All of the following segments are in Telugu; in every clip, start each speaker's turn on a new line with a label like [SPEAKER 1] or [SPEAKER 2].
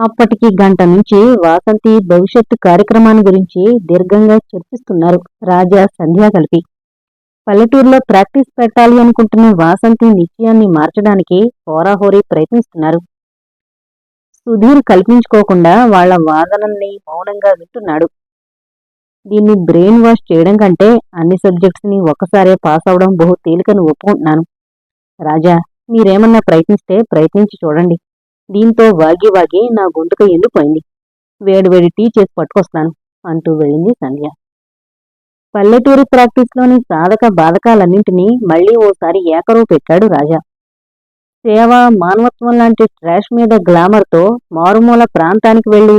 [SPEAKER 1] అప్పటికి గంట నుంచి వాసంతి భవిష్యత్తు కార్యక్రమాన్ని గురించి దీర్ఘంగా చర్చిస్తున్నారు. రాజా సంధ్యా కలిపి. పల్లెటూరులో ప్రాక్టీస్ పెట్టాలి అనుకుంటున్న వాసంతి నిశ్చయాన్ని మార్చడానికి హోరాహోరీ ప్రయత్నిస్తున్నారు. సుధీర్ కల్పించుకోకుండా వాళ్ళ వాదనల్ని మౌనంగా వింటున్నాడు. దీన్ని బ్రెయిన్ వాష్ చేయడం కంటే అన్ని సబ్జెక్ట్స్ని ఒక్కసారే పాస్ అవడం బహు తేలికను ఒప్పుకుంటున్నాను. రాజా మీరేమన్నా ప్రయత్నిస్తే ప్రయత్నించి చూడండి. దీంతో వాగి వాగి నా గొంతుక ఎండిపోయింది. వేడివేడి టీ చేసి పట్టుకొస్తాను అంటూ వెళ్ళింది సంధ్య. పల్లెటూరి ప్రాక్టీస్లోని సాధక బాధకాలన్నింటినీ మళ్ళీ ఓసారి ఏకరువు పెట్టాడు రాజా. సేవ మానవత్వం లాంటి ట్రాష్ మీద గ్లామర్తో మారుమూల ప్రాంతానికి వెళ్ళి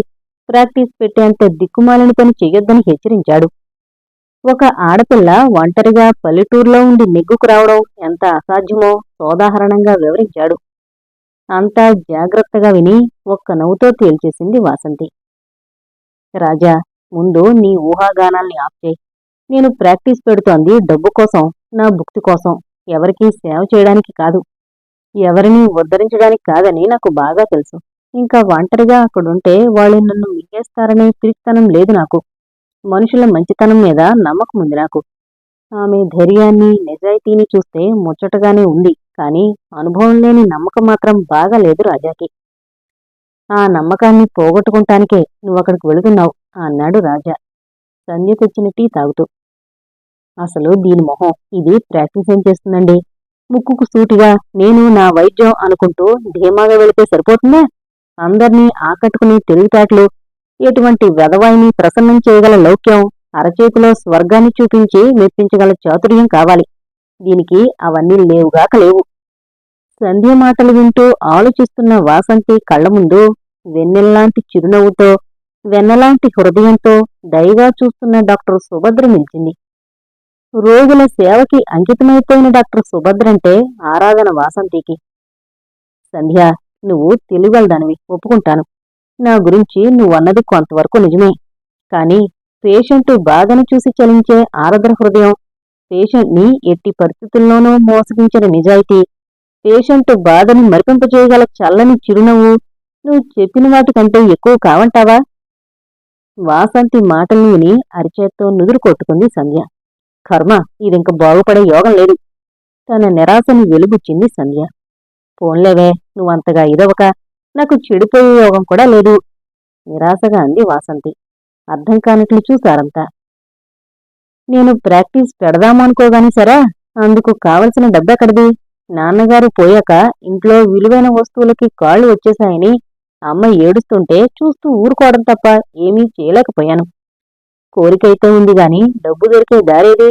[SPEAKER 1] ప్రాక్టీస్ పెట్టేంత దిక్కుమాలిన పని చెయ్యొద్దని హెచ్చరించాడు. ఒక ఆడపిల్ల ఒంటరిగా పల్లెటూరులో ఉండి నెగ్గుకు రావడం ఎంత అసాధ్యమో సోదాహరణంగా వివరించాడు. అంతా జాగ్రత్తగా విని ఒక్క నవ్వుతో తేల్చేసింది వాసంతి. రాజా ముందు నీ ఊహాగానాల్ని ఆప్చేయి నేను ప్రాక్టీస్ పెడుతోంది డబ్బు కోసం నా భుక్తి కోసం. ఎవరికీ సేవ చేయడానికి కాదు. ఎవరిని ఉద్ధరించడానికి కాదని నాకు బాగా తెలుసు. ఇంకా ఒంటరిగా అక్కడుంటే వాళ్ళు నన్ను మింగేస్తారనే పిరికితనం లేదు నాకు. మనుషుల మంచితనం మీద నమ్మకం ఉంది నాకు. ఆమె ధైర్యాన్ని నిజాయితీని చూస్తే ముచ్చటగానే ఉంది. కానీ అనుభవం లేని నమ్మకం మాత్రం బాగా లేదు రాజాకి. ఆ నమ్మకాన్ని పోగొట్టుకుంటానికే నువ్వు అక్కడికి వెళుతున్నావు అన్నాడు రాజా. సంధ్య తెచ్చిన టీ తాగుతూ. అసలు దీని మొహం ఇది ప్రాక్టీస్ ఏం చేస్తుందండి? ముక్కుకు సూటిగా నేను నా వైద్యం అనుకుంటూ ధీమాగా వెళితే సరిపోతుందా? అందర్నీ ఆకట్టుకుని తెలివితేటలు ఎటువంటి వెధవాయిని ప్రసన్నం చేయగల లౌక్యం అరచేతిలో స్వర్గాన్ని చూపించి మెప్పించగల చాతుర్యం కావాలి. దీనికి అవన్నీ లేవుగాక లేవు. సంధ్య మాటలు వింటూ ఆలోచిస్తున్న వాసంతి కళ్ళ ముందు వెన్నెల్లాంటి చిరునవ్వుతో వెన్నలాంటి హృదయంతో దయగా చూస్తున్న డాక్టర్ సుభద్ర నిలిచింది. రోగుల సేవకి అంకితమైపోయిన డాక్టర్ సుభద్రంటే ఆరాధన వాసంతికి. సంధ్య నువ్వు తెలియగలదానివి ఒప్పుకుంటాను. నా గురించి నువ్వన్నది కొంతవరకు నిజమే. కానీ పేషెంటు బాధను చూసి చలించే ఆరద్ర హృదయం పేషెంట్ని ఎట్టి పరిస్థితుల్లోనూ మోసగించిన నిజాయితీ. పేషెంట్ బాధని మరిపింపజేయగల చల్లని చిరునవ్వు. నువ్వు చెప్పిన వాటికంటే ఎక్కువ కావంటావా? వాసంతి మాటలు విని అరిచేత్తో నుదురు కొట్టుకుంది సంధ్య. కర్మ ఇదింక బాగుపడే యోగం లేదు. తన నిరాశని వెలుగుచ్చింది సంధ్య. పోన్లేవే నువ్వంతగా ఇదవక. నాకు చెడిపోయే యోగం కూడా లేదు. నిరాశగా అంది వాసంతి. అర్థం కానట్లు చూశారంతా. నేను ప్రాక్టీస్ పెడదామనుకోగాని సరా అందుకు కావలసిన డబ్బెక్కడిది నాన్నగారు పోయాక ఇంట్లో విలువైన వస్తువులకి కాళ్ళు వచ్చేశాయని అమ్మ ఏడుస్తుంటే చూస్తూ ఊరుకోవడం తప్ప ఏమీ చేయలేకపోయాను. కోరికైతే ఉంది గాని డబ్బు దొరికే దారేది?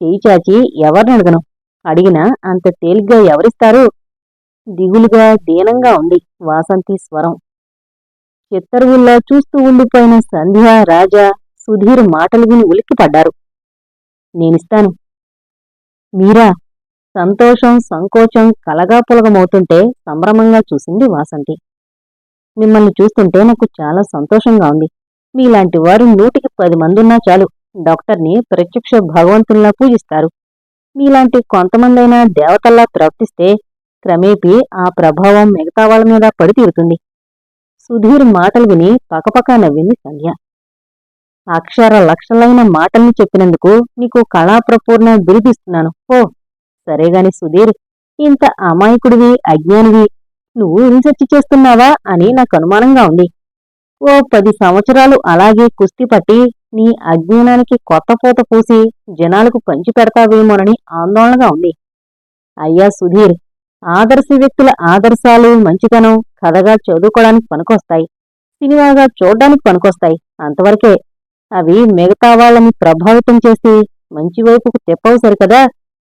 [SPEAKER 1] చేయి చాచి ఎవరిని అడగను? అడిగినా అంత తేలిగ్గా ఎవరిస్తారు? దిగులుగా దీనంగా ఉంది వాసంతి స్వరం. చిత్తరువుల్లో చూస్తూ ఉండిపోయిన సంధ్య రాజా సుధీర్ మాటలు విని ఉలిక్కిపడ్డారు. నేనిస్తాను. మీరా సంతోషం సంకోచం కలగాపులగమవుతుంటే సంభ్రమంగా చూసింది వాసంతి. మిమ్మల్ని చూస్తుంటే నాకు చాలా సంతోషంగా ఉంది. మీలాంటి వారు నూటికి పది మందున్నా చాలు. డాక్టర్ని ప్రత్యక్ష భగవంతుల్లా పూజిస్తారు. మీలాంటి కొంతమందైనా దేవతల్లా ప్రవర్తిస్తే క్రమేపీ ఆ ప్రభావం మిగతా వాళ్ళ మీద పడితీరుతుంది సుధీర్ మాటలు విని పకపక నవ్వింది సంధ్య. అక్షర లక్షలైన మాటల్ని చెప్పినందుకు నీకు కళాప్రపూర్ణ బిరుదిస్తున్నాను. ఓ సరేగాని సుధీర్ ఇంత అమాయకుడివి అజ్ఞానివి నువ్వు రీసెర్చ్ చేస్తున్నావా అని నాకు అనుమానంగా ఉంది. ఓ పది సంవత్సరాలు అలాగే కుస్తీ పట్టి నీ అజ్ఞానానికి కొత్త పూత పూసి జనాలకు పంచి పెడతావేమోనని ఆందోళనగా ఉంది. అయ్యా సుధీర్ ఆదర్శ వ్యక్తుల ఆదర్శాలు మంచితనం కథగా చదువుకోవడానికి పనికొస్తాయి. సినిమాగా చూడడానికి పనికొస్తాయి. అంతవరకే అవి మిగతా వాళ్ళని ప్రభావితం చేసి మంచి వైపుకు తెప్పవు సరికదా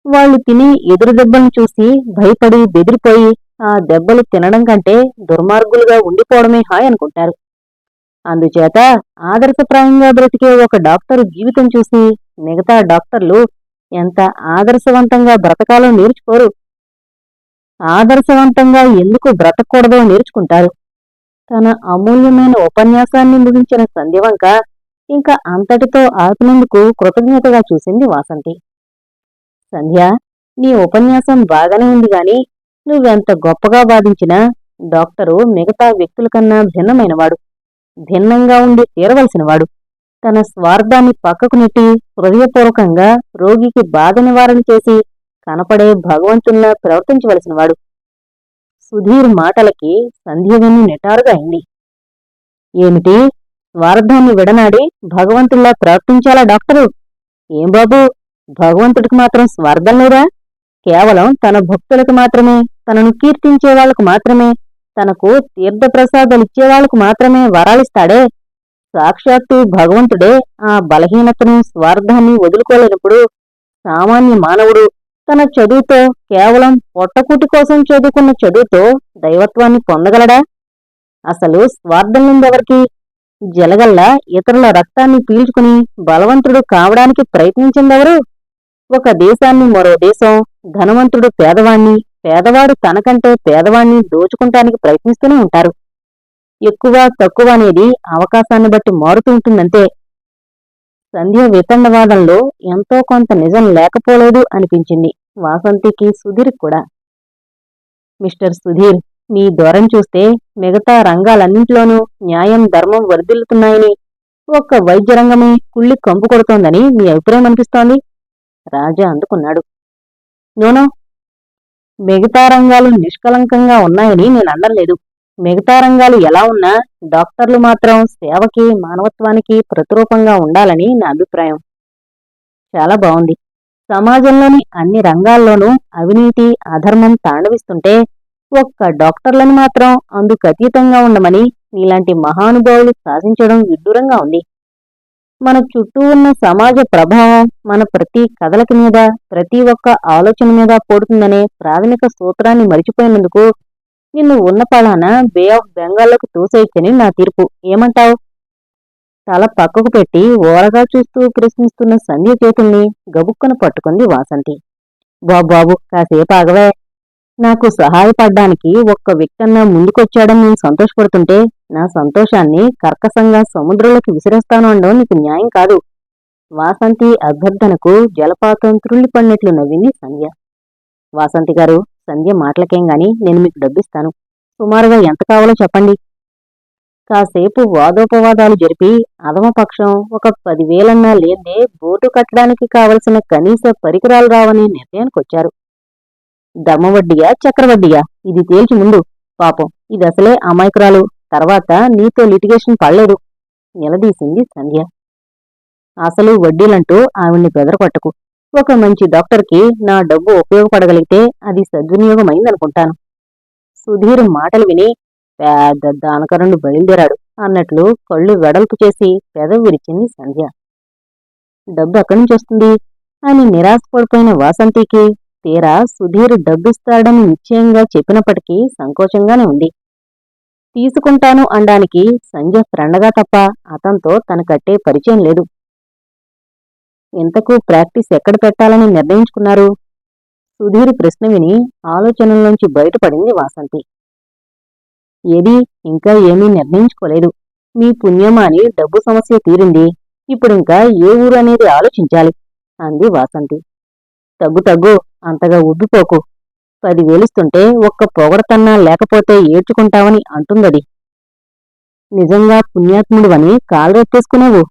[SPEAKER 1] వాళ్ళు తిని ఎదురు దెబ్బలను చూసి భయపడి బెదిరిపోయి ఆ దెబ్బలు తినడం కంటే దుర్మార్గులుగా ఉండిపోవడమే హాయ్ అనుకుంటారు. అందుచేత ఆదర్శప్రాయంగా బ్రతికే ఒక డాక్టర్ జీవితం చూసి మిగతా డాక్టర్లు ఎంత ఆదర్శవంతంగా బ్రతకాలో నేర్చుకోరు. ఆదర్శవంతంగా ఎందుకు బ్రతకూడదో నేర్చుకుంటారు. తన అమూల్యమైన ఉపన్యాసాన్ని ముగించిన సంధ్యవంక ఇంకా అంతటితో ఆపినందుకు కృతజ్ఞతగా చూసింది వాసంతి. సంధ్య నీ ఉపన్యాసం బాగానే ఉంది గాని నువ్వెంత గొప్పగా వాదించినా డాక్టరు మిగతా వ్యక్తుల కన్నా భిన్నమైనవాడు. భిన్నంగా ఉండి తీరవలసినవాడు. తన స్వార్థాన్ని పక్కకు నెట్టి హృదయపూర్వకంగా రోగికి బాధ నివారణ చేసి కనపడే భగవంతుల్లా ప్రవర్తించవలసినవాడు. సుధీర్ మాటలకి సంధ్యవెన్ను నిటారుగా అయింది. ఏమిటి? స్వార్థాన్ని విడనాడి భగవంతుల్లా ప్రవర్తించాలా డాక్టరు? ఏం బాబు? భగవంతుడికి మాత్రం స్వార్థం లేదా? కేవలం తన భక్తులకు మాత్రమే తనను కీర్తించే వాళ్ళకు మాత్రమే తనకు తీర్థప్రసాదాలు ఇచ్చేవాళ్ళకు మాత్రమే వరాలిస్తాడే సాక్షాత్తు భగవంతుడే ఆ బలహీనతను స్వార్థాన్ని వదులుకోలేనప్పుడు సామాన్య మానవుడు తన చదువుతో కేవలం పొట్టకూటి కోసం చదువుకున్న చదువుతో దైవత్వాన్ని పొందగలడా? అసలు స్వార్థం నుందెవరికి జలగల్లా ఇతరుల రక్తాన్ని పీల్చుకుని బలవంతుడు కావడానికి ప్రయత్నించిందెవరు? ఒక దేశాన్ని మరో దేశం ధనవంతుడు పేదవాణ్ణి పేదవాడు తనకంటే పేదవాణ్ణి దోచుకుంటానికి ప్రయత్నిస్తూనే ఉంటారు. ఎక్కువ తక్కువ అనేది అవకాశాన్ని బట్టి మారుతూ ఉంటుందంతే. సంధ్య వితండవాదంలో ఎంతో కొంత నిజం లేకపోలేదు అనిపించింది వాసంతికి సుధీర్ కూడా. మిస్టర్ సుధీర్ మీ దూరం చూస్తే మిగతా రంగాలన్నింటిలోనూ న్యాయం ధర్మం వరిదిల్లుతున్నాయని ఒక్క వైద్య రంగమే కుళ్ళి కంపు కొడుతోందని మీ అభిప్రాయం అనిపిస్తోంది? రాజా అందుకున్నాడు. నూనో మిగతా రంగాలు నిష్కలంకంగా ఉన్నాయని నేను అనలేదు. మిగతా రంగాలు ఎలా ఉన్నా డాక్టర్లు మాత్రం సేవకి మానవత్వానికి ప్రతిరూపంగా ఉండాలని నా అభిప్రాయం. చాలా బాగుంది సమాజంలోని అన్ని రంగాల్లోనూ అవినీతి అధర్మం తాండవిస్తుంటే ఒక్క డాక్టర్లను మాత్రం అందుకు అతీతంగా ఉండమని నీలాంటి మహానుభావులు సాధించడం విడ్డూరంగా ఉంది. మన చుట్టూ ఉన్న సమాజ ప్రభావం మన ప్రతి కథలకి మీద ప్రతి ఒక్క ఆలోచన మీద పడుతుందనే ప్రాథమిక సూత్రాన్ని మరిచిపోయినందుకు నిన్ను ఉన్న పలాన బే ఆఫ్ బెంగాల్లోకి తోసేయచ్చని నా తీర్పు. ఏమంటావు? తల పక్కకు పెట్టి ఓరగా చూస్తూ ప్రశ్నిస్తున్న సంధ్య చేతుల్ని గబుక్కున పట్టుకుంది వాసంతి. బాబాబు కాసేపు ఆగవే. నాకు సహాయపడ్డానికి ఒక్క వ్యక్తన్నా ముందుకొచ్చాడని నేను సంతోషపడుతుంటే నా సంతోషాన్ని కర్కసంగా సముద్రంలోకి విసిరేస్తాను అనడం నీకు న్యాయం కాదు. వాసంతి అభ్యర్థనకు జలపాతం త్రుళ్ళిపడినట్లు నవ్వింది సంధ్య. వాసంతి గారు సంధ్య మాటలకేం గాని నేను మీకు డబ్బిస్తాను. సుమారుగా ఎంత కావాలో చెప్పండి. కాసేపు వాదోపవాదాలు జరిపి అధమపక్షం ఒక పదివేలన్నా లేదే బోటు కట్టడానికి కావలసిన కనీస పరికరాలు రావనే నిర్ణయానికొచ్చారు. దమ్మవడ్డియా చక్రవడ్డియా ఇది తేల్చి ముందు. పాపం ఇది అసలే అమాయకురాలు. తర్వాత నీతో లిటిగేషన్ పడలేదు. నిలదీసింది సంధ్య. అసలు వడ్డీలంటూ ఆవిడ్ని బెదరకొట్టకు ఒక మంచి డాక్టర్కి నా డబ్బు ఉపయోగపడగలిగితే అది సద్వినియోగమైందనుకుంటాను. సుధీర్ మాటలు విని పెద్ద దానకరుణ్ణి బయలుదేరాడు అన్నట్లు కళ్ళు వెడల్పు చేసి పెదవి విరిచింది సంధ్య. డబ్బు ఎక్కడి నుంచి వస్తుంది? అని నిరాశపడిపోయిన వాసంతికి తీరా సుధీర్ డబ్బిస్తాడని నిశ్చయంగా చెప్పినప్పటికీ సంకోచంగానే ఉంది. తీసుకుంటాను అనడానికి సంజయ్ ఫ్రెండ్గా తప్ప అతనితో తన కట్టే పరిచయం లేదు. ఇంతకు ప్రాక్టీస్ ఎక్కడ పెట్టాలని నిర్ణయించుకున్నారు? సుధీర్ ప్రశ్న విని ఆలోచనల్లోంచి బయటపడింది వాసంతి. ఏది? ఇంకా ఏమీ నిర్ణయించుకోలేదు. మీ పుణ్యమాని డబ్బు సమస్య తీరింది. ఇప్పుడింకా ఏ ఊరు అనేది ఆలోచించాలి. అంది వాసంతి. తగ్గు తగ్గు. అంతగా ఉబ్బిపోకు పదివేలిస్తుంటే ఒక్క పొగడతన్నా లేకపోతే ఏడ్చుకుంటావని అంటుందది. నిజంగా పుణ్యాత్ముడివని కాలరెత్తేసుకునేవు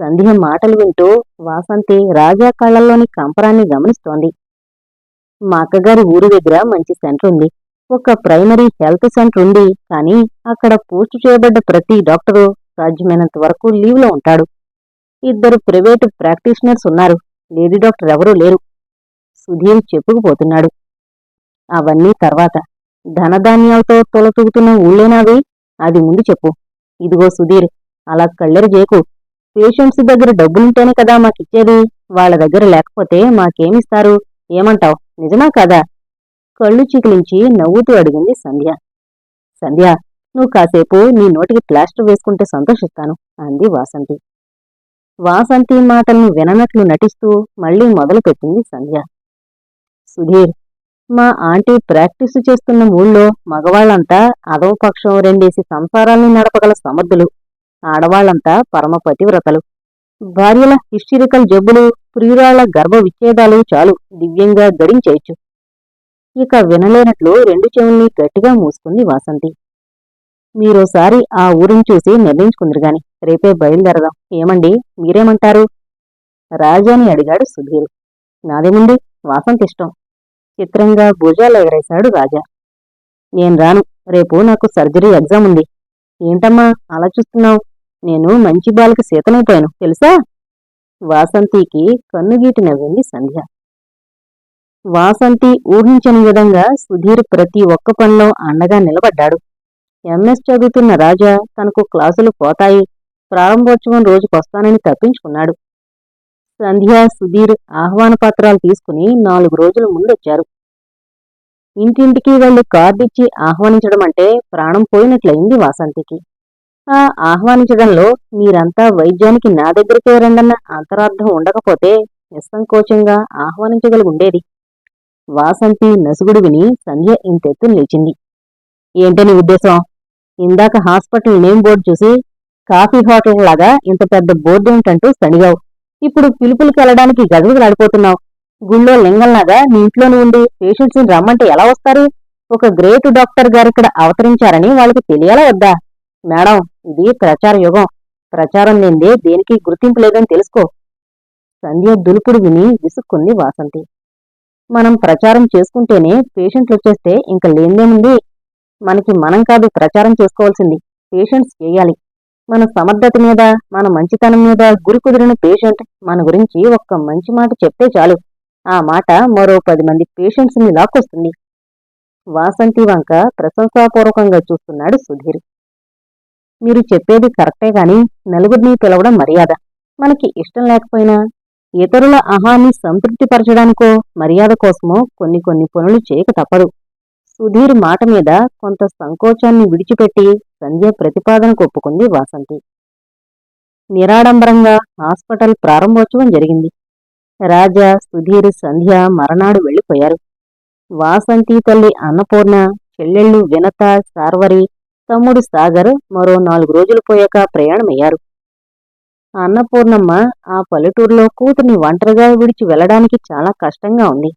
[SPEAKER 1] సంధ్య మాటలు వింటూ వాసంతి రాజా కళ్ళల్లోని కంపరాన్ని గమనిస్తోంది. మా అక్కగారి ఊరి దగ్గర మంచి సెంటర్ ఉంది ఒక ప్రైమరీ హెల్త్ సెంటర్ ఉంది కానీ అక్కడ పోస్టు చేయబడ్డ ప్రతి డాక్టరు సాధ్యమైనంత వరకు లీవ్లో ఉంటాడు. ఇద్దరు ప్రైవేటు ప్రాక్టీషనర్స్ ఉన్నారు. లేడీ డాక్టర్ ఎవరూ లేరు. సుధీర్ చెప్పుకుపోతున్నాడు. అవన్నీ తర్వాత. ధనధాన్యాలతో తొలతూగుతున్న ఊళ్ళేనావి? అది ముందు చెప్పు. ఇదిగో సుధీర్ అలా కళ్ళెరు చేకు పేషెంట్స్ దగ్గర డబ్బులుంటేనే కదా మాకిచ్చేది? వాళ్ళ దగ్గర లేకపోతే మాకేమిస్తారు? ఏమంటావ్? నిజమా కదా? కళ్ళు చికిలించి నవ్వుతూ అడిగింది సంధ్య. సంధ్య నువ్వు కాసేపు నీ నోటికి ప్లాస్టర్ వేసుకుంటే సంతోషిస్తాను అంది వాసంతి. వాసంతి మాటలను విననట్లు నటిస్తూ మళ్ళీ మొదలుపెట్టింది సంధ్య. సుధీర్. మా ఆంటీ ప్రాక్టీసు చేస్తున్న ఊళ్ళో మగవాళ్ళంతా అదవపక్షం రెండేసి సంసారాల్ని నడపగల సమర్థులు. ఆడవాళ్ళంతా పరమ పతివ్రతలు. భార్యల హిస్టరికల్ జబ్బులు ప్రియురాళ్ళ గర్భ విచ్ఛేదాలు చాలు దివ్యంగా గడించేయచ్చు. ఇక వినలేనట్లు రెండు చెవుల్ని గట్టిగా మూసుకుంది వాసంతి. మీరోసారి ఆ ఊరిని చూసి నిర్ణయించుకుందరు గాని రేపే బయలుదేరదాం. ఏమండి మీరేమంటారు? రాజాని అడిగాడు సుధీర్. నాదేముంది? వాసంతి ఇష్టం చిత్రంగా భుజాలు ఎగరేశాడు రాజా. నేను రాను. రేపు నాకు సర్జరీ ఎగ్జామ్ ఉంది. ఏంటమ్మా అలా చూస్తున్నావు? నేను మంచి బాలకి సీతనైపోయాను. తెలుసా వాసంతికి కన్నుగీటి నవ్వింది సంధ్య. వాసంతి ఊహించని విధంగా సుధీర్ ప్రతి ఒక్క పనిలో అండగా నిలబడ్డాడు. ఎంఎస్ చదువుతున్న రాజా తనకు క్లాసులు పోతాయి. ప్రారంభోత్సవం రోజుకొస్తానని తప్పించుకున్నాడు. సంధ్య సుధీర్ ఆహ్వాన పత్రాలు తీసుకుని నాలుగు రోజుల ముందొచ్చారు. ఇంటింటికి వెళ్ళి కార్డిచ్చి ఆహ్వానించడం అంటే ప్రాణం పోయినట్లయింది వాసంతికి. ఆ ఆహ్వానించడంలో మీరంతా వైద్యానికి నా దగ్గరికే రండన్న అంతరార్థం ఉండకపోతే నిస్సంకోచంగా ఆహ్వానించగలిగుండేది వాసంతి నసుగుడు విని సంధ్య ఇంతెత్తు లేచింది ఏంటని ఉద్దేశం? ఇందాక హాస్పిటల్ నేమ్ బోర్డు చూసి కాఫీ హోటల్ లాగా ఇంత పెద్ద బోర్డు ఏంటంటూ సణిగావు ఇప్పుడు పిలుపులకు వెళ్ళడానికి గజగలాడిపోతున్నావు గుళ్ళో లింగంలాగా నీ ఇంట్లోనే ఉండి పేషెంట్స్ని రమ్మంటే ఎలా వస్తారు? ఒక గ్రేట్ డాక్టర్ గారు ఇక్కడ అవతరించారని వాళ్ళకి తెలియాలా వద్దా? మేడం ఇది ప్రచార యుగం. ప్రచారం లేదే దేనికి గుర్తింపు లేదని తెలుసుకో. సంధ్య దులుపుడు విని విసుక్కుంది వాసంతి. మనం ప్రచారం చేసుకుంటేనే పేషెంట్లు వచ్చేస్తే ఇంక లేనిదేముంది మనకి మనం కాదు ప్రచారం చేసుకోవాల్సింది. పేషెంట్స్ చేయాలి. మన సమర్థత మీద మన మంచితనం మీద గురి కుదిరిన పేషెంట్ మన గురించి ఒక్క మంచి మాట చెప్తే చాలు. ఆ మాట మరో పది మంది పేషెంట్స్ని లాక్కొస్తుంది. వాసంతి వంక ప్రశంసాపూర్వకంగా చూస్తున్నాడు సుధీర్. మీరు చెప్పేది కరెక్టే గాని నలుగురిని పిలవడం మర్యాద. మనకి ఇష్టం లేకపోయినా ఇతరుల అహాన్ని సంతృప్తిపరచడానికో మర్యాద కోసమో కొన్ని కొన్ని పనులు చేయక తప్పదు. సుధీర్ మాట మీద కొంత సంకోచాన్ని విడిచిపెట్టి సంధ్య ప్రతిపాదనకు ఒప్పుకుంది వాసంతి. నిరాడంబరంగా హాస్పిటల్ ప్రారంభోత్సవం జరిగింది. రాజా సుధీర్ సంధ్య మరనాడు వెళ్ళిపోయారు. వాసంతి తల్లి అన్నపూర్ణ చెల్లెళ్ళు వినత సార్వరి తమ్ముడు సాగర్ మరో నాలుగు రోజులు పోయాక ప్రయాణమయ్యారు. అన్నపూర్ణమ్మ ఆ పల్లెటూరులో కూతుర్ని ఒంటరిగా విడిచి వెళ్ళడానికి చాలా కష్టంగా ఉంది.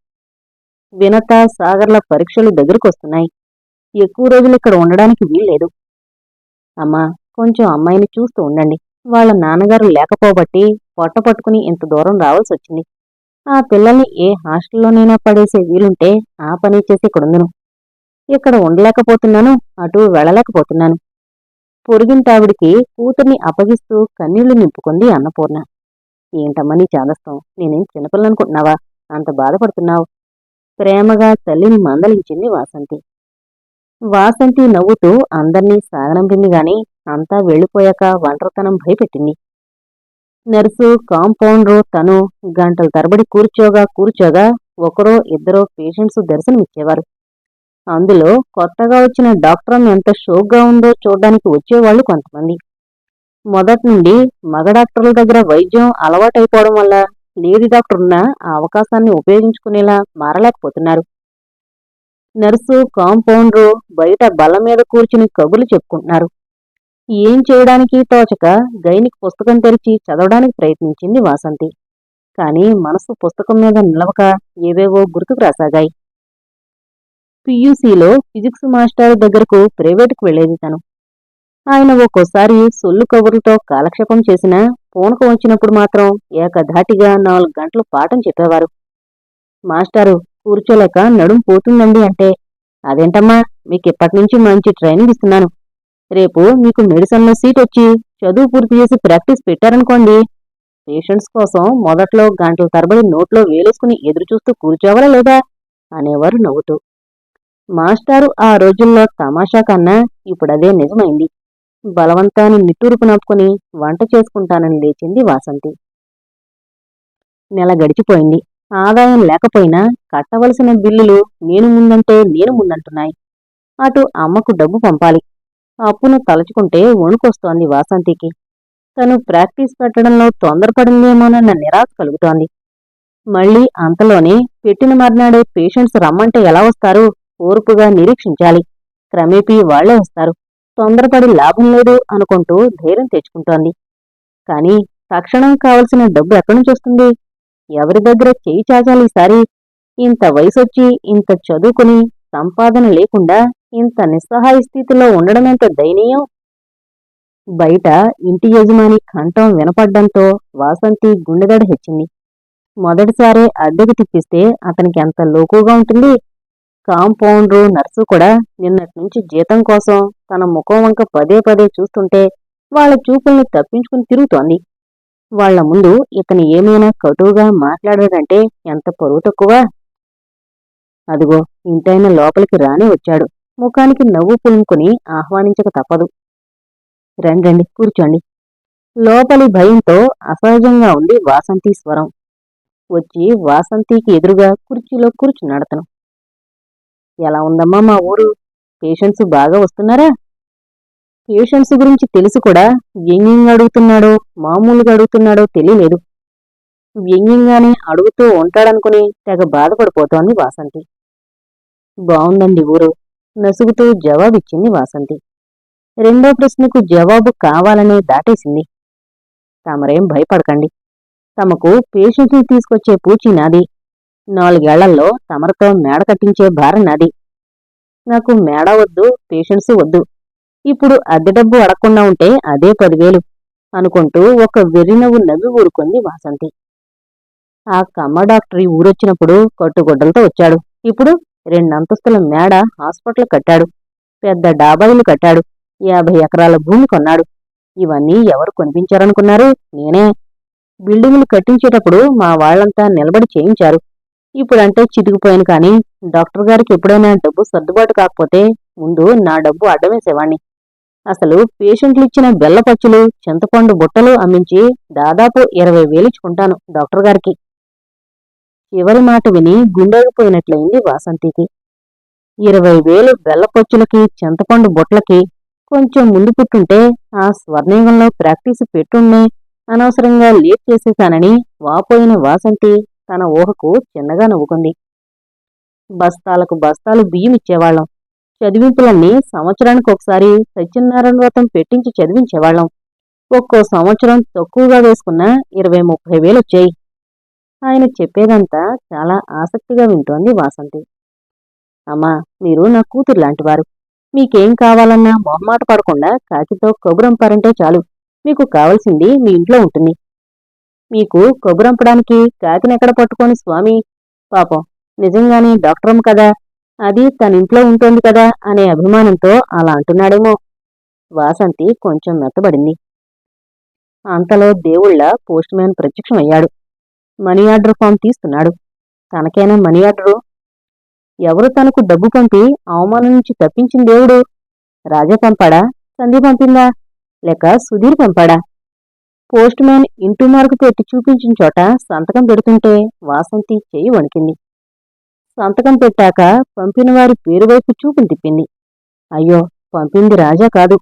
[SPEAKER 1] వినత సాగర్ల పరీక్షలు దగ్గరకొస్తున్నాయి. ఎక్కువ రోజులు ఇక్కడ ఉండడానికి వీల్లేదు. అమ్మా కొంచెం అమ్మాయిని చూస్తూ ఉండండి. వాళ్ళ నాన్నగారు లేకపోబట్టి పొట్ట పట్టుకుని ఇంత దూరం రావాల్సి వచ్చింది ఆ పిల్లల్ని ఏ హాస్టల్లోనైనా పడేసే వీలుంటే ఆ పని చేసి ఇక్కడుందును. ఇక్కడ ఉండలేకపోతున్నాను అటు వెళ్ళలేకపోతున్నాను. పొరిగింటావిడికి కూతుర్ని అప్పగిస్తూ కన్నీళ్ళు నింపుకుంది అన్నపూర్ణ. ఏంటమ్మా నీ చాదస్తం? నేనేం చిన్నపిల్లనుకుంటున్నావా అంత బాధపడుతున్నావు? ప్రేమగా తల్లిని మందలించింది వాసంతి. వాసంతి నవ్వుతూ అందర్నీ సాగనంపింది గాని అంతా వెళ్ళిపోయాక ఒంటరితనం భయపెట్టింది. నర్సు కాంపౌండరు తను గంటల తరబడి కూర్చోగా కూర్చోగా ఒకరో ఇద్దరో పేషెంట్స్ దర్శనమిచ్చేవారు. అందులో కొత్తగా వచ్చిన డాక్టర్ ఎంత షోక్గా ఉందో చూడడానికి వచ్చేవాళ్ళు కొంతమంది. మొదటి నుండి మగ డాక్టర్ల దగ్గర వైద్యం అలవాటైపోవడం వల్ల లేడీ డాక్టర్ ఉన్న ఆ అవకాశాన్ని ఉపయోగించుకునేలా మారలేకపోతున్నారు. నర్సు కాంపౌండరు బయట బల్ల మీద కూర్చుని కబుర్లు చెప్పుకుంటున్నారు. ఏం చేయడానికి తోచక గైనిక్ పుస్తకం తెరిచి చదవడానికి ప్రయత్నించింది వాసంతి. కానీ మనసు పుస్తకం మీద నిలవక ఏవేవో గుర్తుకు రాసాగాయి. పియూసీలో ఫిజిక్స్ మాస్టర్ దగ్గరకు ప్రైవేటుకు వెళ్ళేది తను. ఆయన ఒక్కోసారి సొల్లు కబుర్లతో కాలక్షేపం చేసినా పూనకు వచ్చినప్పుడు మాత్రం ఏకధాటిగా నాలుగు గంటలు పాఠం చెప్పేవారు. మాస్టారు కూర్చోలేక నడుం పోతుందండి అంటే అదేంటమ్మా మీకు ఇప్పటినుంచి మంచి ట్రైనింగ్ ఇస్తున్నాను. రేపు మీకు మెడిసిన్లో సీట్ వచ్చి చదువు పూర్తి చేసి ప్రాక్టీస్ పెట్టారనుకోండి పేషెంట్స్ కోసం మొదట్లో గంటల తరబడి నోట్లో వేలేసుకుని ఎదురు చూస్తూ కూర్చోవాలా లేదా అనేవారు నవ్వుతూ. మాస్టారు ఆ రోజుల్లో తమాషా కన్నా ఇప్పుడదే నిజమైంది. బలవంతాన్ని నిట్టూరుపు నప్పుకొని వంట చేసుకుంటానని లేచింది వాసంతి. నెల గడిచిపోయింది. ఆదాయం లేకపోయినా కట్టవలసిన బిల్లులు నేను ముందంటే నేను ముందంటున్నాయి. అటు అమ్మకు డబ్బు పంపాలి. అప్పును తలుచుకుంటే వణుకొస్తోంది వాసంతికి. తను ప్రాక్టీస్ పెట్టడంలో తొందరపడిందేమోనన్న నిరాశ కలుగుతోంది. మళ్ళీ అంతలోనే పెట్టిన మర్నాడే పేషెంట్స్ రమ్మంటే ఎలా వస్తారు? ఓర్పుగా నిరీక్షించాలి. క్రమేపీ వాళ్ళే వస్తారు. తొందరపడి లాభం లేదు అనుకుంటూ ధైర్యం తెచ్చుకుంటోంది. కానీ తక్షణం కావలసిన డబ్బు ఎక్కడి నుంచి వస్తుంది? ఎవరి దగ్గర చేయి చాచాలి ఈసారి? ఇంత వయసొచ్చి ఇంత చదువుకుని సంపాదన లేకుండా ఇంత నిస్సహాయ స్థితిలో ఉండడమెంత దయనీయం? బయట ఇంటి యజమాని కంఠం వినపడ్డంతో వాసంతి గుండెదడ హెచ్చింది. మొదటిసారే అద్దెకు తిప్పిస్తే అతనికి ఎంత లోకుగా ఉంటుంది? కాంపౌండ్రు నర్సు కూడా నిన్నటి నుంచి జీతం కోసం తన ముఖం వంక పదే పదే చూస్తుంటే వాళ్ళ చూపుల్ని తప్పించుకుని తిరుగుతోంది. వాళ్ళ ముందు ఇతను ఏమైనా కటువుగా మాట్లాడాడంటే ఎంత పరువు తక్కువ? అదిగో ఇంటైన లోపలికి రానే వచ్చాడు. ముఖానికి నవ్వు పులుముకుని ఆహ్వానించక తప్పదు. రండి రండి కూర్చోండి. లోపలి భయంతో అసహజంగా ఉంది వాసంతి స్వరం. వచ్చి వాసంతికి ఎదురుగా కుర్చీలో కూర్చున్నాడతను. ఎలా ఉందమ్మా మా ఊరు? పేషెంట్స్ బాగా వస్తున్నారా? పేషెంట్స్ గురించి తెలుసు కూడా. వ్యంగ్యంగా అడుగుతున్నాడో మామూలుగా అడుగుతున్నాడో తెలియలేదు. వ్యంగ్యంగానే అడుగుతూ ఉంటాడనుకుని తెగ బాధపడిపోతోంది వాసంతి. బావుందండి ఊరు. నసుగుతూ జవాబిచ్చింది వాసంతి. రెండో ప్రశ్నకు జవాబు కావాలనే దాటేసింది. తమరేం భయపడకండి. తమకు పేషెంట్ని తీసుకొచ్చే పూచి నాది. నాలుగేళ్ళలో తమరితో మేడ కట్టించే భారం నాది. నాకు మేడ వద్దు పేషెంట్స్ వద్దు. ఇప్పుడు అద్దె డబ్బు అడగకుండా ఉంటే అదే పదివేలు అనుకుంటూ ఒక వెర్రినవ్వు నవ్వి ఊరుకుంది వాసంతి. ఆ కమ్మ డాక్టర్ ఈ ఊరొచ్చినప్పుడు కట్టుగొడ్డలతో వచ్చాడు. ఇప్పుడు రెండంతస్తుల మేడ హాస్పిటల్ కట్టాడు. పెద్ద డాబాయిలు కట్టాడు. యాభై ఎకరాల భూమి కొన్నాడు. ఇవన్నీ ఎవరు కొనిపించారనుకున్నారు? నేనే. బిల్డింగులు కట్టించేటప్పుడు మా వాళ్ళంతా నిలబడి చేయించారు. ఇప్పుడంటే చితికిపోయాను కానీ డాక్టర్ గారికి ఎప్పుడైనా డబ్బు సర్దుబాటు కాకపోతే ముందు నా డబ్బు అడ్డమేసేవాణ్ణి. అసలు పేషెంట్లు ఇచ్చిన బెల్లపచ్చులు చింతపండు బుట్టలు అమ్మించి దాదాపు ఇరవై వేలిచ్చుకుంటాను డాక్టర్ గారికి. చివరి మాట విని గుండెగిపోయినట్లయింది వాసంతికి. ఇరవై వేలు బెల్లపచ్చులకి చింతపండు బుట్టలకి కొంచెం ముందు పుట్టుంటే ఆ స్వర్ణయుగంలో ప్రాక్టీస్ పెట్టుండే అనవసరంగా లేట్ చేసేశానని వాపోయిన వాసంతి తన ఊహకు చిన్నగా నవ్వుకుంది. బస్తాలకు బస్తాలు బియ్యం ఇచ్చేవాళ్ళం చదివింపులన్నీ సంవత్సరానికి ఒకసారి సత్యనారాయణ వ్రతం పెట్టించి చదివించేవాళ్ళం. ఒక్కో సంవత్సరం తక్కువగా వేసుకున్న ఇరవై ముప్పై వేలు వచ్చాయి. ఆయన చెప్పేదంతా చాలా ఆసక్తిగా వింటోంది వాసంతి. అమ్మా మీరు నా కూతురు లాంటివారు. మీకేం కావాలన్నా మొహమాట పడకుండా కాకితో కబురంపారంటే చాలు. మీకు కావలసింది మీ ఇంట్లో ఉంటుంది. మీకు కబురంపడానికి కాకినెక్కడ పట్టుకోని స్వామి? పాపం నిజంగానే డాక్టరం కదా. అది తన ఇంట్లో ఉంటుంది కదా అనే అభిమానంతో అలా అంటున్నాడేమో. వాసంతి కొంచెం మెత్తబడింది. అంతలో దేవుళ్ళ పోస్ట్ మ్యాన్ ప్రత్యక్షమయ్యాడు. మనీ ఆర్డర్ ఫామ్ తీస్తున్నాడు. తనకేనా మనీ ఆర్డరు? ఎవరు తనకు డబ్బు పంపి అవమానం నుంచి తప్పించిన దేవుడు? రాజా పంపాడా? సంధి పంపిందా? లేక సుధీర్ పంపాడా? పోస్ట్ మ్యాన్ ఇంటూ మార్కు పెట్టి చూపించిన చోట సంతకం పెడుతుంటే వాసంతి చేయి వణికింది. సంతకం పెట్టాక పంపినవారి పేరు వైపు చూపులు తిప్పింది. అయ్యో పంపింది రాజా కాదు.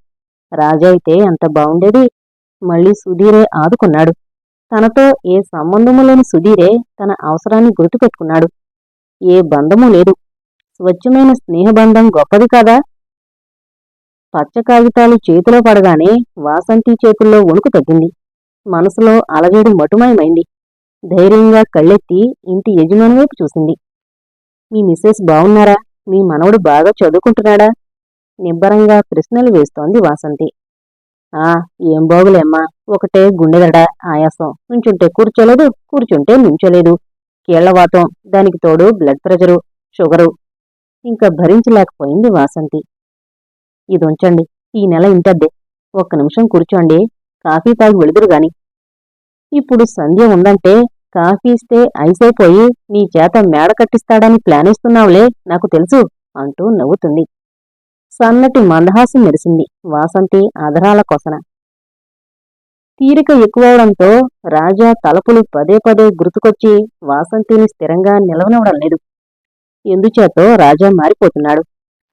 [SPEAKER 1] రాజా అయితే ఎంత బావుండేది. మళ్ళీ సుధీరే ఆదుకున్నాడు. తనతో ఏ సంబంధము లేని సుధీరే తన అవసరాన్ని గుర్తుపెట్టుకున్నాడు. ఏ బంధము లేదు. స్వచ్ఛమైన స్నేహబంధం గొప్పది కాదా? పచ్చ కాగితాలు చేతిలో పడగానే వాసంతి చేతుల్లో వణుకు తగ్గింది. మనసులో అలజడి మటుమయమైంది. ధైర్యంగా కళ్ళెత్తి ఇంటి యజమాని వైపు చూసింది. మీ మిస్సెస్ బావున్నారా మీ మనవడు బాగా చదువుకుంటున్నాడా? నిబ్బరంగా ప్రశ్నలు వేస్తోంది వాసంతి. ఆ ఏం బాగులేమ్మా ఒకటే గుండెదడ ఆయాసం. నుంచుంటే కూర్చోలేదు కూర్చుంటే నుంచోలేదు. కీళ్ళవాతం దానికి తోడు బ్లడ్ ప్రెషరు షుగరు ఇంకా భరించలేకపోయింది వాసంతి. ఇది ఉంచండి ఈ నెల ఇంటద్దే ఒక్క నిమిషం కూర్చోండి కాఫీ తాగి వెళుదురు గాని. ఇప్పుడు సంధ్య ఉందంటే కాఫీ ఇస్తే ఐసైపోయి నీ చేత మేడ కట్టిస్తాడని ప్లానేస్తున్నావులే నాకు తెలుసు అంటూ నవ్వుతుంది. సన్నటి మందహాసం మెరిసింది వాసంతి అధరాల కొసన. తీరిక ఎక్కువవడంతో రాజా తలపులు పదే పదే గుర్తుకొచ్చి వాసంతిని స్థిరంగా నిలవనివ్వడం లేదు. ఎందుచేతో రాజా మారిపోతున్నాడు.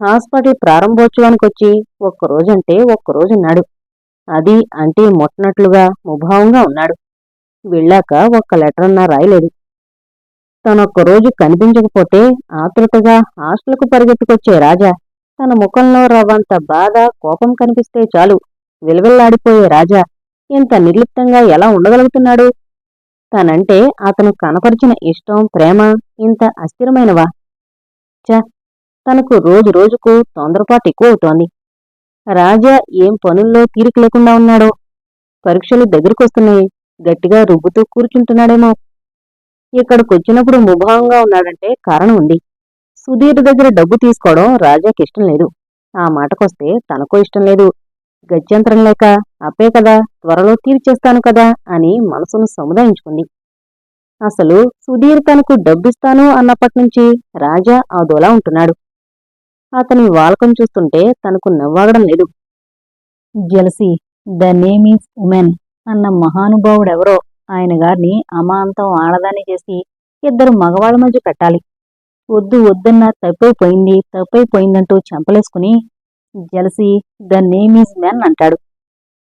[SPEAKER 1] హాస్పిటల్ ప్రారంభోత్సవానికొచ్చి ఒక్కరోజంటే ఒక్కరోజున్నాడు. అది అంటే మొట్టనట్లుగా ముభావంగా ఉన్నాడు. వెళ్ళాక ఒక్క లెటరన్నా రాయలేదు. తనొక్కరోజు కనిపించకపోతే ఆతృతగా హాస్టల్కు పరిగెత్తుకొచ్చే రాజా తన ముఖంలో రవ్వంత బాధ కోపం కనిపిస్తే చాలు. విలవిల్లాడిపోయే రాజా ఇంత నిర్లిప్తంగా ఎలా ఉండగలుగుతున్నాడు? తనంటే అతను కనపరిచిన ఇష్టం ప్రేమ ఇంత అస్థిరమైనవా? చ తనకు రోజు రోజుకు తొందరపాటు ఎక్కువవుతోంది. రాజా ఏం పనుల్లో తీరిక లేకుండా ఉన్నాడో? పరీక్షలు దగ్గరికొస్తున్నాయి. గట్టిగా రుబ్బుతూ కూర్చుంటున్నాడేమో. ఇక్కడికొచ్చినప్పుడు ముభావంగా ఉన్నాడంటే కారణం ఉంది. సుధీర్ దగ్గర డబ్బు తీసుకోవడం రాజాకి ఇష్టం లేదు. ఆ మాటకొస్తే తనకో ఇష్టం లేదు. గత్యంతరం లేక అప్పే కదా త్వరలో తీర్చేస్తాను కదా అని మనసును సముదాయించుకుంది. అసలు సుధీర్ తనకు డబ్బిస్తాను అన్నప్పటినుంచి రాజా అదోలా ఉంటున్నాడు. అతని వాలకం చూస్తుంటే తనకు నవ్వాగడం లేదు. Jealousy the name is women అన్న మహానుభావుడెవరో ఆయన గారిని అమాంతం ఆడదాని చేసి ఇద్దరు మగవాళ్ళ మధ్య పెట్టాలి. వద్దు వద్దన్న తప్పైపోయింది తప్పైపోయిందంటూ చెంపలేసుకుని jealousy the name is man అంటాడు.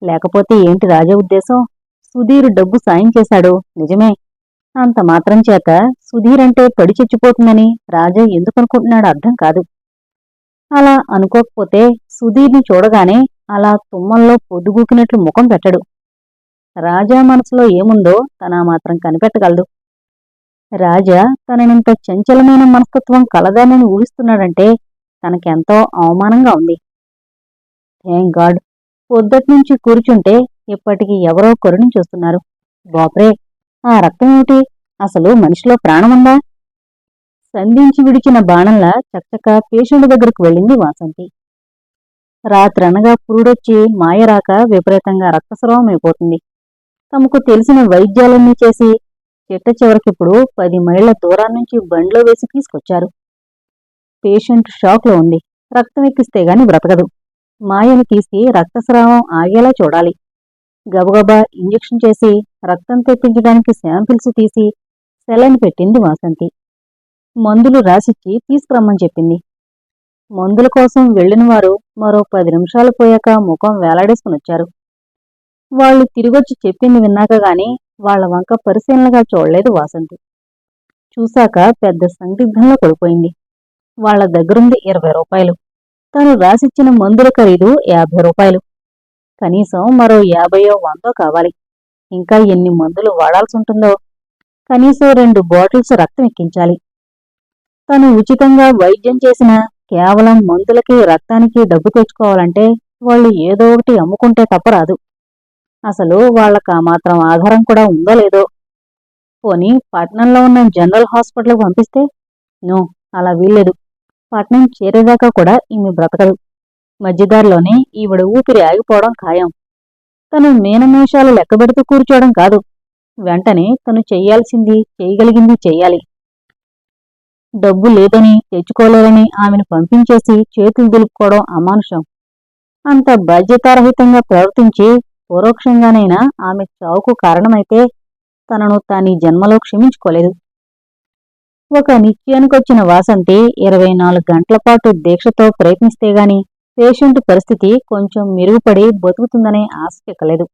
[SPEAKER 1] లేకపోతే ఏంటి రాజా ఉద్దేశం? సుధీర్ డబ్బు సాయం చేశాడు నిజమే. అంత మాత్రం చేత సుధీర్ అంటే పడి చచ్చిపోతుందని రాజా ఎందుకు అనుకుంటున్నాడు అర్థం కాదు. అలా అనుకోకపోతే సుధీర్ని చూడగానే అలా తుమ్మల్లో పొద్దుగూకినట్లు ముఖం పెట్టడు. రాజా మనసులో ఏముందో తన మాత్రం కనిపెట్టగలదు రాజా తననింత చంచలమైన మనస్తత్వం కలదానని ఊహిస్తున్నాడంటే తనకెంతో అవమానంగా ఉంది. థ్యాంక్ గాడ్ పొద్దట్నుంచి కూర్చుంటే ఇప్పటికి ఎవరో కొరుని చూస్తున్నారు. బాప్రే ఆ రక్తం ఏమిటి? అసలు మనిషిలో ప్రాణముందా సంధించి విడిచిన బాణంలా చక్కక పేషెంట్ దగ్గరకు వెళ్ళింది వాసంతి. రాత్రనగా పురుడొచ్చి మాయరాక విపరీతంగా రక్తస్రావం అయిపోతుంది. తమకు తెలిసిన వైద్యాలన్నీ చేసి చిట్ట చివరికిప్పుడు పది మైళ్ళ దూరం నుంచి బండ్లో వేసి తీసుకొచ్చారు. పేషెంట్ షాక్లో ఉంది. రక్తం ఎక్కిస్తే గాని బ్రతకదు. మాయను తీసి రక్తస్రావం ఆగేలా చూడాలి. గబగబా ఇంజెక్షన్ చేసి రక్తం తెప్పించడానికి శాంపిల్స్ తీసి సెలైన్ పెట్టింది వాసంతి. మందులు రాసిచ్చి తీసుకురమ్మని చెప్పింది. మందుల కోసం వెళ్ళిన వారు మరో పది నిమిషాలు పోయాక ముఖం వేలాడేసుకుని వచ్చారు. వాళ్ళు తిరిగొచ్చి చెప్పింది విన్నాక గాని వాళ్ళ వంక పరిశీలనగా చూడలేదు వాసంతి. చూశాక పెద్ద సందిగ్ధంలో పడిపోయింది. వాళ్ళ దగ్గరుంది ఇరవై రూపాయలు. తను రాసిచ్చిన మందుల ఖరీదు యాభై రూపాయలు. కనీసం మరో యాభయో వందో కావాలి. ఇంకా ఎన్ని మందులు వాడాల్సి ఉంటుందో కనీసం రెండు బాటిల్స్ రక్తం ఎక్కించాలి. తను ఉచితంగా వైద్యం చేసిన కేవలం మందులకి రక్తానికి డబ్బు తెచ్చుకోవాలంటే వాళ్ళు ఏదో ఒకటి అమ్ముకుంటే తప్పరాదు. అసలు వాళ్ళకు మాత్రం ఆధారం కూడా ఉందో లేదో. పోనీ పట్నంలో ఉన్న జనరల్ హాస్పిటల్కి పంపిస్తే? నో అలా వీల్లేదు. పట్నం చేరేదాకా కూడా ఈమె బ్రతకదు. మధ్యదారిలోనే ఈవిడ ఊపిరి ఆగిపోవడం ఖాయం. తను మేనమేషాలు లెక్కబెడుతూ కూర్చోవడం కాదు. వెంటనే తను చెయ్యాల్సింది చేయగలిగింది చెయ్యాలి డబ్బు లేదని తెచ్చుకోలేరని ఆమెను పంపించేసి చేతులు దులుపుకోవడం అమానుషం. అంత బాధ్యతారహితంగా ప్రవర్తించి పరోక్షంగానైనా ఆమె చావుకు కారణమైతే తనను తాని జన్మలో క్షమించుకోలేదు. ఒక నిత్యానికొచ్చిన వాసంతి ఇరవై నాలుగు గంటల పాటు దీక్షతో ప్రయత్నిస్తే గాని పేషెంట్ పరిస్థితి కొంచెం మెరుగుపడి బతుకుతుందనే ఆశ చెక్కలేదు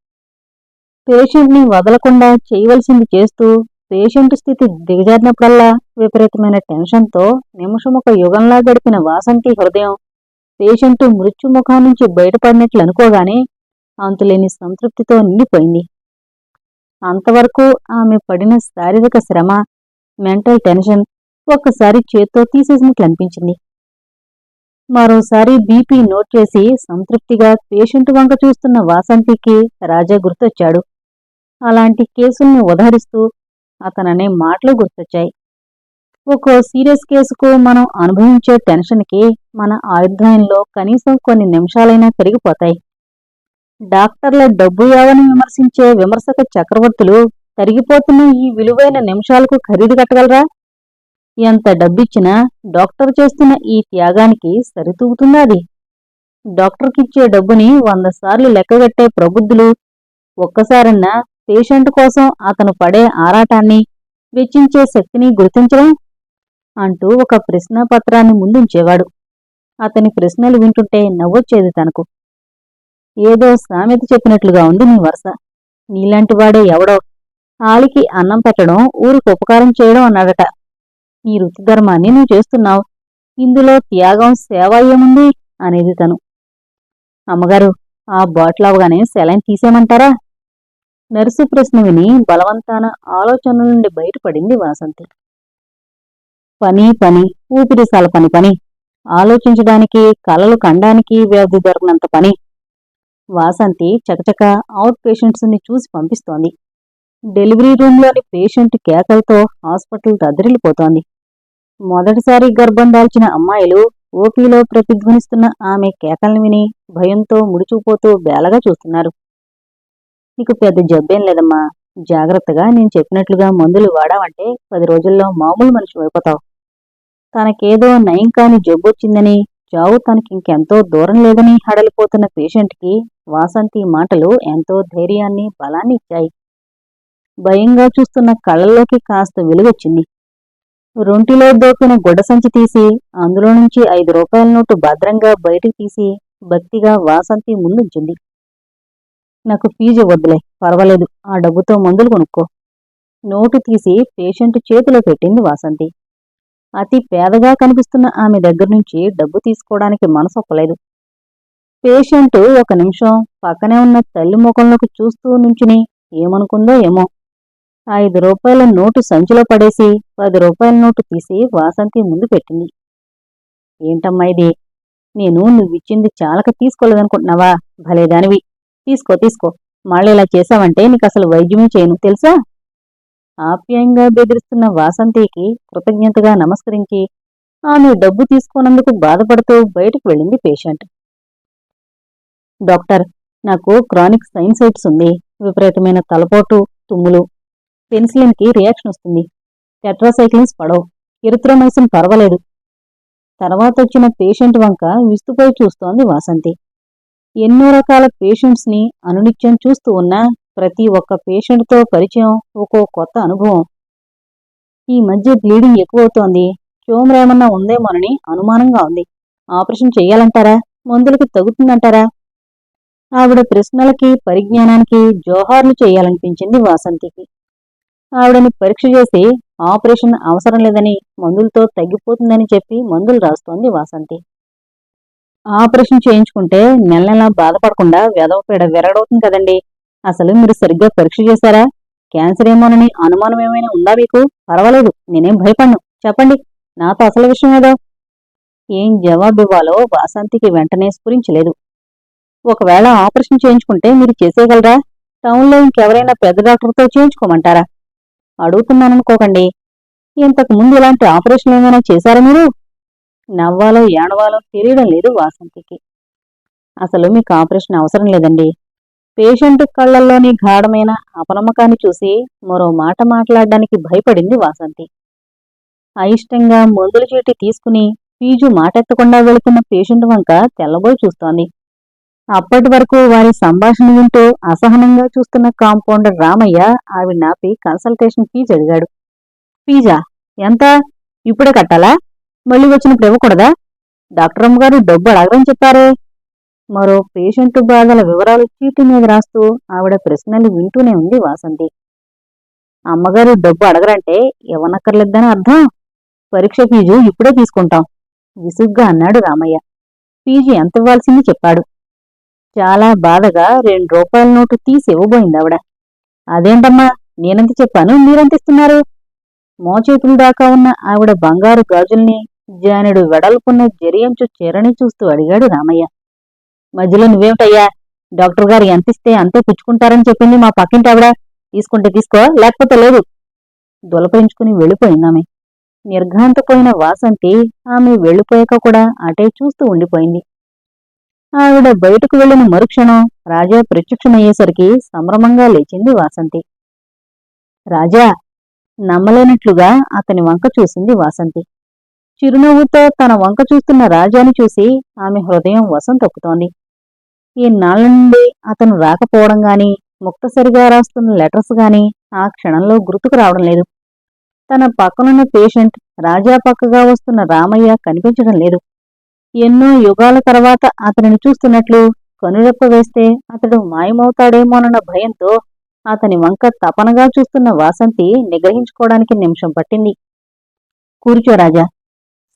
[SPEAKER 1] పేషెంట్ని వదలకుండా చేయవలసింది చేస్తూ పేషెంట్ స్థితి దిగజారినప్పుడల్లా విపరీతమైన టెన్షన్తో నిమిషం ఒక యుగంలా గడిపిన వాసంతి హృదయం పేషెంట్ మృత్యుముఖం నుంచి బయటపడినట్లు అనుకోగానే అంతులేని సంతృప్తితో నిండిపోయింది. అంతవరకు ఆమె పడిన శారీరక శ్రమ మెంటల్ టెన్షన్ ఒక్కసారి చేత్తో తీసేసినట్లు అనిపించింది. మరోసారి బీపీ నోట్ చేసి సంతృప్తిగా పేషెంట్ వంక చూస్తున్న వాసంతికి రాజా గుర్తొచ్చాడు. అలాంటి కేసుల్ని ఉదహరిస్తూ అతననే మాటలు గుర్తొచ్చాయి. ఒక్కో సీరియస్ కేసుకు మనం అనుభవించే టెన్షన్కి మన ఆయుర్దాయంలో కనీసం కొన్ని నిమిషాలైనా పెరిగిపోతాయి. డాక్టర్ల డబ్బు యావని విమర్శించే విమర్శక చక్రవర్తులు తరిగిపోతున్న ఈ విలువైన నిమిషాలకు ఖరీదు కట్టగలరా? ఎంత డబ్బిచ్చినా డాక్టర్ చేస్తున్న ఈ త్యాగానికి సరితూగుతుందా అది? డాక్టర్కిచ్చే డబ్బుని వంద సార్లు లెక్కగట్టే ప్రబుద్ధులు ఒక్కసారన్నా పేషెంట్ కోసం అతను పడే ఆరాటాన్ని వెచ్చించే శక్తిని గుర్తించడం అంటూ ఒక ప్రశ్నాపత్రాన్ని ముందుంచేవాడు. అతని ప్రశ్నలు వింటుంటే నవ్వొచ్చేది తనకు. ఏదో సామెత చెప్పినట్లుగా ఉంది నీ వరుస. నీలాంటి వాడే ఎవడో. ఆలికి అన్నం పెట్టడం ఊరికి ఉపకారం చేయడం అన్నాడట. నీ ధర్మాన్ని నువ్వు చేస్తున్నావు. ఇందులో త్యాగం సేవ ఏముంది? అనేది తను. అమ్మగారు ఆ బాటిల్ అవగానే సెలైన్ తీసేయమంటారా? నర్సు ప్రశ్న విని బలవంతాన ఆలోచనల నుండి బయటపడింది వాసంతి. పని పని ఊపిరిసాల పని పని. ఆలోచించడానికి కలలు కండానికి వ్యవధి దొరకనంత పని. వాసంతి చకచక అవుట్ పేషెంట్స్ని చూసి పంపిస్తోంది. డెలివరీ రూమ్లోని పేషెంట్ కేకలతో హాస్పిటల్ దద్దరిల్లిపోతోంది. మొదటిసారి గర్భం దాల్చిన అమ్మాయిలు ఓపీలో ప్రతిధ్వనిస్తున్న ఆమె కేకల్ని విని భయంతో ముడిచిపోతూ బేలగా చూస్తున్నారు. నీకు పెద్ద జబ్బేం లేదమ్మా. జాగ్రత్తగా నేను చెప్పినట్లుగా మందులు వాడావంటే పది రోజుల్లో మామూలు మనిషి అయిపోతావు. తనకేదో నయం కాని జబ్బొచ్చిందని చావు తనకింకెంతో దూరం లేదని హడలిపోతున్న పేషెంట్కి వాసంతి మాటలు ఎంతో ధైర్యాన్ని బలాన్ని ఇచ్చాయి. భయంగా చూస్తున్న కళ్ళల్లోకి కాస్త వెలుగొచ్చింది. రొంటిలో దోపిన గుడ్డ సంచి తీసి అందులో నుంచి ఐదు రూపాయల నోటు భద్రంగా బయటికి తీసి భక్తిగా వాసంతి ముందుంచింది. నాకు ఫీజు వద్దులే పర్వాలేదు ఆ డబ్బుతో మందులు కొనుక్కో. నోటు తీసి పేషెంట్ చేతిలో పెట్టింది వాసంతి. అతి పేదగా కనిపిస్తున్న ఆమె దగ్గర నుంచి డబ్బు తీసుకోవడానికి మనసొప్పలేదు పేషెంట్ ఒక నిమిషం పక్కనే ఉన్న తల్లి ముఖంలోకి చూస్తూ నుంచుని ఏమనుకుందో ఏమో. ఐదు రూపాయల నోటు సంచిలో పడేసి పది రూపాయల నోటు తీసి వాసంతి ముందు పెట్టింది. ఏంటమ్మా ఇది? నేను నువ్విచ్చింది చాలక తీసుకోలేదనుకుంటున్నావా? భలేదానివి. తీసుకో తీసుకో. మళ్ళీ ఇలా చేశావంటే నీకు అసలు వైద్యమే చేయను తెలుసా? ఆప్యాయంగా బెదిరిస్తున్న వాసంతికి కృతజ్ఞతగా నమస్కరించి ఆమె డబ్బు తీసుకున్నందుకు బాధపడుతూ బయటకు వెళ్ళింది పేషెంట్. డాక్టర్ నాకు క్రానిక్ సైన్సైట్స్ ఉంది. విపరీతమైన తలపోటు తుమ్ములు. పెన్సిలిన్కి రియాక్షన్ వస్తుంది. టెట్రాసైక్లిన్స్ పడవు. ఎరిత్రోమైసిన్ పర్వాలేదు. తర్వాత వచ్చిన పేషెంట్ వంక విస్తుపోయి చూస్తోంది వాసంతి. ఎన్నో రకాల పేషెంట్స్ని అనునిత్యం చూస్తూ ఉన్నా ప్రతి ఒక్క పేషెంట్తో పరిచయం ఒక్కో కొత్త అనుభవం. ఈ మధ్య బ్లీడింగ్ ఎక్కువవుతోంది. ట్యూమర్ ఏమన్నా ఉందేమోనని అనుమానంగా ఉంది. ఆపరేషన్ చేయాలంటారా? మందులకి తగ్గుతుందంటారా ఆవిడ ప్రశ్నలకి పరిజ్ఞానానికి జోహార్లు చేయాలనిపించింది వాసంతికి. ఆవిడని పరీక్ష చేసి ఆపరేషన్ అవసరం లేదని మందులతో తగ్గిపోతుందని చెప్పి మందులు రాస్తోంది వాసంతి. ఆపరేషన్ చేయించుకుంటే నెల నెలా బాధపడకుండా వెదవపీడ విరగడవుతుంది కదండి. అసలు మీరు సరిగ్గా పరీక్ష చేశారా? క్యాన్సర్ ఏమోనని అనుమానం ఏమైనా ఉందా మీకు? పర్వాలేదు నేనేం భయపడ్ను. చెప్పండి నాతో అసలు విషయం ఏదో? ఏం జవాబు ఇవ్వాలో వాసంతికి వెంటనే స్ఫురించలేదు. ఒకవేళ ఆపరేషన్ చేయించుకుంటే మీరు చేసేయగలరా? టౌన్లో ఇంకెవరైనా పెద్ద డాక్టర్తో చేయించుకోమంటారా? అడుగుతున్నాననుకోకండి. ఇంతకు ముందు ఇలాంటి ఆపరేషన్ ఏమైనా చేశారా మీరు? నవ్వాలో ఏడవాలో తెలియడం లేదు వాసంతికి. అసలు మీకు ఆపరేషన్ అవసరం లేదండి. పేషెంట్ కళ్ళల్లోని గాఢమైన అపనమ్మకాన్ని చూసి మరో మాట మాట్లాడడానికి భయపడింది వాసంతి. అయిష్టంగా మందుల చీటి తీసుకుని ఫీజు మాటెత్తకుండా వెళుతున్న పేషెంట్ వంక తెల్లబోయి చూస్తోంది. అప్పటి వరకు వారి సంభాషణ వింటూ అసహనంగా చూస్తున్న కాంపౌండర్ రామయ్య ఆవిడ నాపి కన్సల్టేషన్ ఫీజు అడిగాడు. ఫీజా? ఎంత? ఇప్పుడే కట్టాలా? మళ్ళీ వచ్చినప్పుడు ఇవ్వకూడదా? డాక్టర్ అమ్మగారు డబ్బు అడగరని చెప్పారే. మరో పేషెంట్ బాధల వివరాలు చీటి మీద రాస్తూ ఆవిడ ప్రశ్నలు వింటూనే ఉంది వాసంతి. అమ్మగారు డబ్బు అడగరంటే ఇవ్వనక్కర్లేదని అర్థం? పరీక్ష ఫీజు ఇప్పుడే తీసుకుంటాం విసుగ్గా అన్నాడు రామయ్య. ఫీజు ఎంత ఇవ్వాల్సింది చెప్పాడు. చాలా బాధగా రెండు రూపాయల నోటు తీసి ఇవ్వబోయింది ఆవిడ. అదేంటమ్మా నేనంత చెప్పాను మీరెంత ఇస్తున్నారు మోచేతుల దాకా ఉన్న ఆవిడ బంగారు గాజుల్ని జానుడు వెడల్పున్న జరియంచు చీరని చూస్తూ అడిగాడు రామయ్య. మధ్యలో నువ్వేమిటయ్యా? డాక్టర్ గారు ఎంత ఇస్తే అంతే పుచ్చుకుంటారని చెప్పింది మా పక్కింటి ఆవిడ. తీసుకుంటే తీసుకో లేకపోతే లేదు. దులపరించుకుని వెళ్ళిపోయిందామె నిర్ఘాంతపోయిన వాసంతి ఆమె వెళ్ళిపోయాక కూడా అటే చూస్తూ ఉండిపోయింది. ఆవిడ బయటకు వెళ్ళిన మరుక్షణం రాజా ప్రత్యక్షమయ్యేసరికి సంభ్రమంగా లేచింది వాసంతి. రాజా నమ్మలేనట్లుగా అతని వంక చూసింది వాసంతి. చిరునవ్వుతో తన వంక చూస్తున్న రాజాని చూసి ఆమె హృదయం వసం తొక్కుతోంది ఈ నుండి అతను రాకపోవడం గాని ముక్తసరిగా రాస్తున్న లెటర్స్ గాని ఆ క్షణంలో గుర్తుకు రావడం లేదు. తన పక్కనున్న పేషెంట్ రాజా పక్కగా వస్తున్న రామయ్య కనిపించడం లేదు. ఎన్నో యుగాల తర్వాత అతనిని చూస్తున్నట్లు కనురెప్ప వేస్తే అతడు మాయమవుతాడేమోనన్న భయంతో అతని వంక తపనగా చూస్తున్న వాసంతి నిగ్రహించుకోవడానికి నిమిషం పట్టింది. కూర్చో రాజా.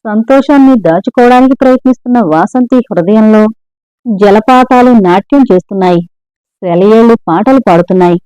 [SPEAKER 1] సంతోషాన్ని దాచుకోవడానికి ప్రయత్నిస్తున్న వాసంతి హృదయంలో జలపాతాలు నాట్యం చేస్తున్నాయి. సెలయేళ్ళు పాటలు పాడుతున్నాయి.